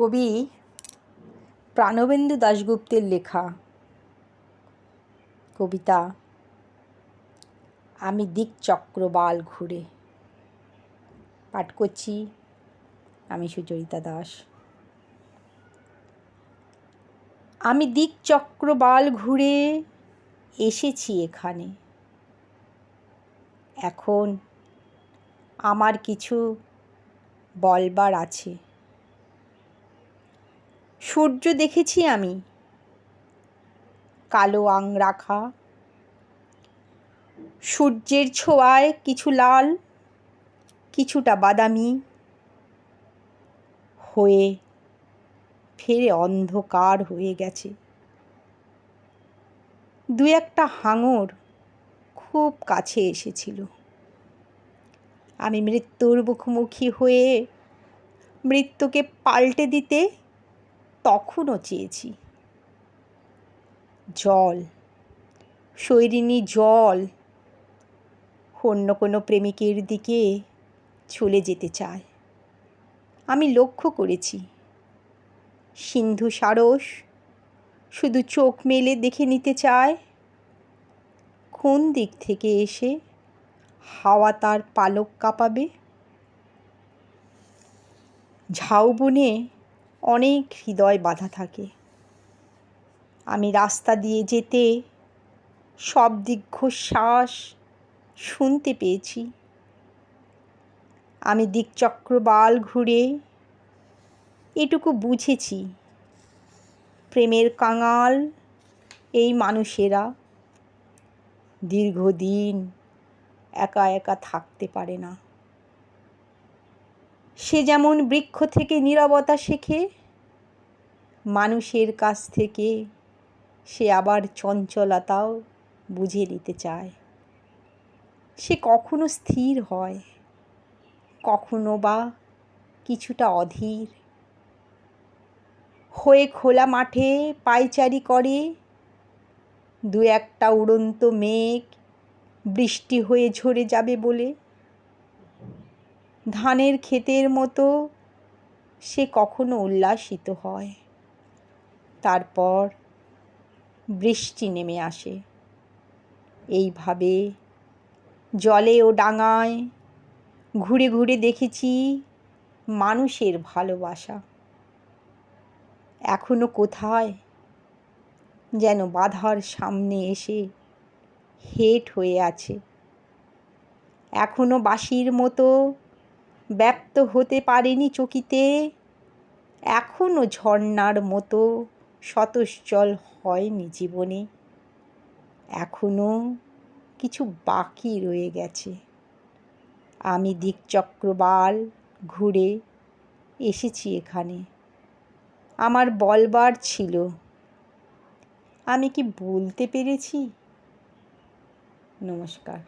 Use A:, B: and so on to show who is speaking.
A: কবি প্রাণবেন্দু দাশগুপ্তের লেখা কবিতা, আমি দিক দিকচক্রবাল ঘুরে। পাঠ করছি আমি সুচরিতা দাস। আমি দিক দিকচক্রবাল ঘুরে এসেছি এখানে। এখন আমার কিছু বলবার আছে। সূর্য দেখেছি আমি। কালো আং রাখা সূর্যের ছোঁয়ায় কিছু লাল, কিছুটা বাদামি। হয়ে ফেরে অন্ধকার হয়ে গেছে। দু একটা হাঙর খুব কাছে এসেছিল। আমি মৃত্যুর মুখোমুখি হয়ে মৃত্যুকে পাল্টে দিতে তখনও চেয়েছি। জল শৈরিনী জল। অন্য কোনো প্রেমিকের দিকে চলে যেতে চায়। আমি লক্ষ্য করেছি, সিন্ধু সারস শুধু চোখ মেলে দেখে নিতে চায়। কোন দিক থেকে এসে হাওয়া তার পালক কাঁপাবে? ঝাউবনে অনেক হৃদয় বাঁধা থাকে। আমি রাস্তা দিয়ে যেতে, সব দীর্ঘশ্বাস শুনতে পেয়েছি। আমি দিকচক্রবাল ঘুরে এটুকু বুঝেছি, প্রেমের কাঙাল এই মানুষেরা দীর্ঘদিন একা একা থাকতে পারে না। সে যেমন বৃক্ষ থেকে নীরবতা শেখে, মানুষের কাছ থেকে সে আবার চঞ্চলতাও বুঝে নিতে চায়। সে কখনো স্থির হয়, কখনো বা কিছুটা অধীর। হয়ে খোলা মাঠে পায়চারি করে, দু একটা উড়ন্ত মেঘ বৃষ্টি হয়ে ঝরে যাবে বলে ধানের ক্ষেতের মতো সে কখনো উল্লাসিত হয়। তারপর বৃষ্টি নেমে আসে। এইভাবে জলে ও ডাঙায় ঘুরে ঘুরে দেখেছি মানুষের ভালোবাসা। এখনও কোথায় যেন বাধার সামনে এসে হেট হয়ে আছে। এখনও বাঁশির মতো ব্যক্ত হতে পারেনি চকিতে। এখনও ঝর্ণার মতো স্বতশ্চল হয়নি জীবনে। এখনও কিছু বাকি রয়ে গেছে। আমি দিকচক্রবাল ঘুরে এসেছি এখানে। আমার বলবার ছিল, আমি কি বলতে পেরেছি? নমস্কার।